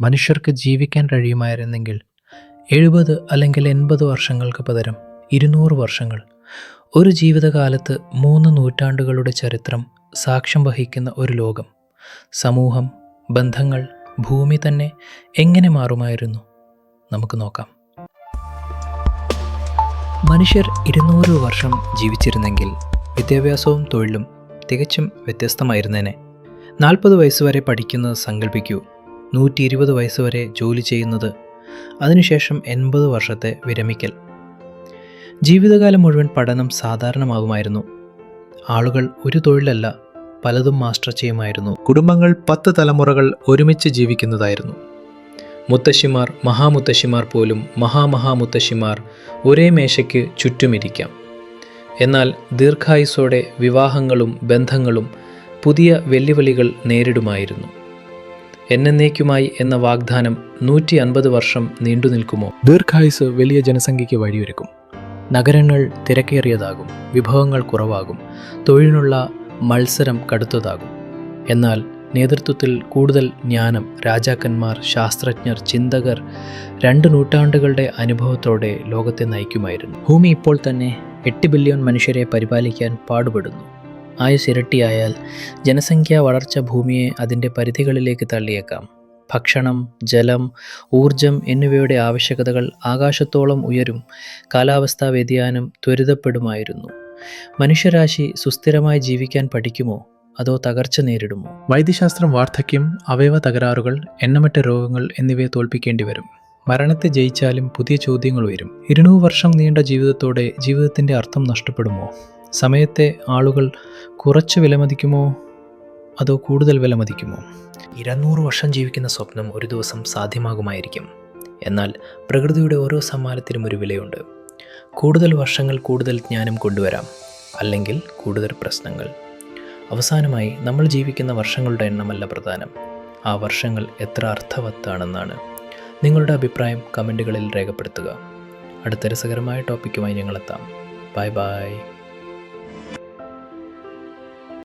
മനുഷ്യർക്ക് ജീവിക്കാൻ കഴിയുമായിരുന്നെങ്കിൽ എഴുപത് അല്ലെങ്കിൽ എൺപത് വർഷങ്ങൾക്ക് പകരം ഇരുന്നൂറ് വർഷങ്ങൾ ഒരു ജീവിതകാലത്ത് മൂന്ന് നൂറ്റാണ്ടുകളുടെ ചരിത്രം സാക്ഷ്യം വഹിക്കുന്ന ഒരു ലോകം. സമൂഹം ബന്ധങ്ങൾ ഭൂമി തന്നെ എങ്ങനെ മാറുമായിരുന്നു? നമുക്ക് നോക്കാം. മനുഷ്യർ ഇരുന്നൂറ് വർഷം ജീവിച്ചിരുന്നെങ്കിൽ വിദ്യാഭ്യാസവും തൊഴിലും തികച്ചും വ്യത്യസ്തമായിരുന്നേനെ. നാൽപ്പത് വയസ്സുവരെ പഠിക്കുന്നത് സങ്കല്പിക്കൂ നൂറ്റി ഇരുപത് വയസ്സുവരെ ജോലി ചെയ്യുന്നത്. അതിനുശേഷം എൺപത് വർഷത്തെ വിരമിക്കൽ. ജീവിതകാലം മുഴുവൻ പഠനം സാധാരണമാകുമായിരുന്നു. ആളുകൾ ഒരു തൊഴിലല്ല പലതും മാസ്റ്റർ ചെയ്യുമായിരുന്നു. കുടുംബങ്ങൾ പത്ത് തലമുറകൾ ഒരുമിച്ച് ജീവിക്കുന്നതായിരുന്നു. മുത്തശ്ശിമാർ മഹാമുത്തശ്ശിമാർ പോലും മഹാമഹാമുത്തശ്ശിമാർ ഒരേ മേശയ്ക്ക് ചുറ്റുമിരിക്കാം. എന്നാൽ ദീർഘായുസോടെ വിവാഹങ്ങളും ബന്ധങ്ങളും പുതിയ വെല്ലുവിളികൾ നേരിടുമായിരുന്നു. എന്നേക്കുമായി എന്ന വാഗ്ദാനം നൂറ്റി അൻപത് വർഷം നീണ്ടു നിൽക്കുമോ? ദീർഘായുസ് വലിയ ജനസംഖ്യയ്ക്ക് വഴിയൊരുക്കും. നഗരങ്ങൾ തിരക്കേറിയതാകും. വിഭവങ്ങൾ കുറവാകും. തൊഴിലിനുള്ള മത്സരം കടുത്തതാകും. എന്നാൽ നേതൃത്വത്തിൽ കൂടുതൽ ജ്ഞാനം രാജാക്കന്മാർ ശാസ്ത്രജ്ഞർ ചിന്തകർ രണ്ട് നൂറ്റാണ്ടുകളുടെ അനുഭവത്തോടെ ലോകത്തെ നയിക്കുമായിരുന്നു. ഭൂമി ഇപ്പോൾ തന്നെ എട്ട് ബില്യൺ മനുഷ്യരെ പരിപാലിക്കാൻ പാടുപെടുന്നു. ആയുസ് ഇരട്ടിയായാൽ ജനസംഖ്യാ വളർച്ച ഭൂമിയെ അതിന്റെ പരിധികളിലേക്ക് തള്ളിയേക്കാം. ഭക്ഷണം ജലം ഊർജം എന്നിവയുടെ ആവശ്യകതകൾ ആകാശത്തോളം ഉയരും കാലാവസ്ഥാ വ്യതിയാനം ത്വരിതപ്പെടുമായിരുന്നു. മനുഷ്യരാശി സുസ്ഥിരമായി ജീവിക്കാൻ പഠിക്കുമോ? അതോ തകർച്ച നേരിടുമോ? വൈദ്യശാസ്ത്രം വാർദ്ധക്യം അവയവ തകരാറുകൾ എണ്ണമറ്റ രോഗങ്ങൾ എന്നിവയെ തോൽപ്പിക്കേണ്ടി വരും. മരണത്തെ ജയിച്ചാലും പുതിയ ചോദ്യങ്ങൾ ഉയരും. ഇരുന്നൂറ് വർഷം നീണ്ട ജീവിതത്തോടെ ജീവിതത്തിന്റെ അർത്ഥം നഷ്ടപ്പെടുമോ? സമയത്തെ ആളുകൾ കുറച്ച് വിലമതിക്കുമോ? അതോ കൂടുതൽ വിലമതിക്കുമോ? ഇരുന്നൂറ് വർഷം ജീവിക്കുന്ന സ്വപ്നം ഒരു ദിവസം സാധ്യമാകുമായിരിക്കും. എന്നാൽ പ്രകൃതിയുടെ ഓരോ സമ്മാനത്തിനും ഒരു വിലയുണ്ട്. കൂടുതൽ വർഷങ്ങൾ കൂടുതൽ ജ്ഞാനം കൊണ്ടുവരാം അല്ലെങ്കിൽ കൂടുതൽ പ്രശ്നങ്ങൾ. അവസാനമായി നമ്മൾ ജീവിക്കുന്ന വർഷങ്ങളുടെ എണ്ണമല്ല പ്രധാനം. ആ വർഷങ്ങൾ എത്ര അർത്ഥവത്താണെന്നാണ്. നിങ്ങളുടെ അഭിപ്രായം കമന്റുകളിൽ രേഖപ്പെടുത്തുക. അടുത്ത രസകരമായ ടോപ്പിക്കുമായി ഞങ്ങളെത്താം. Bye bye.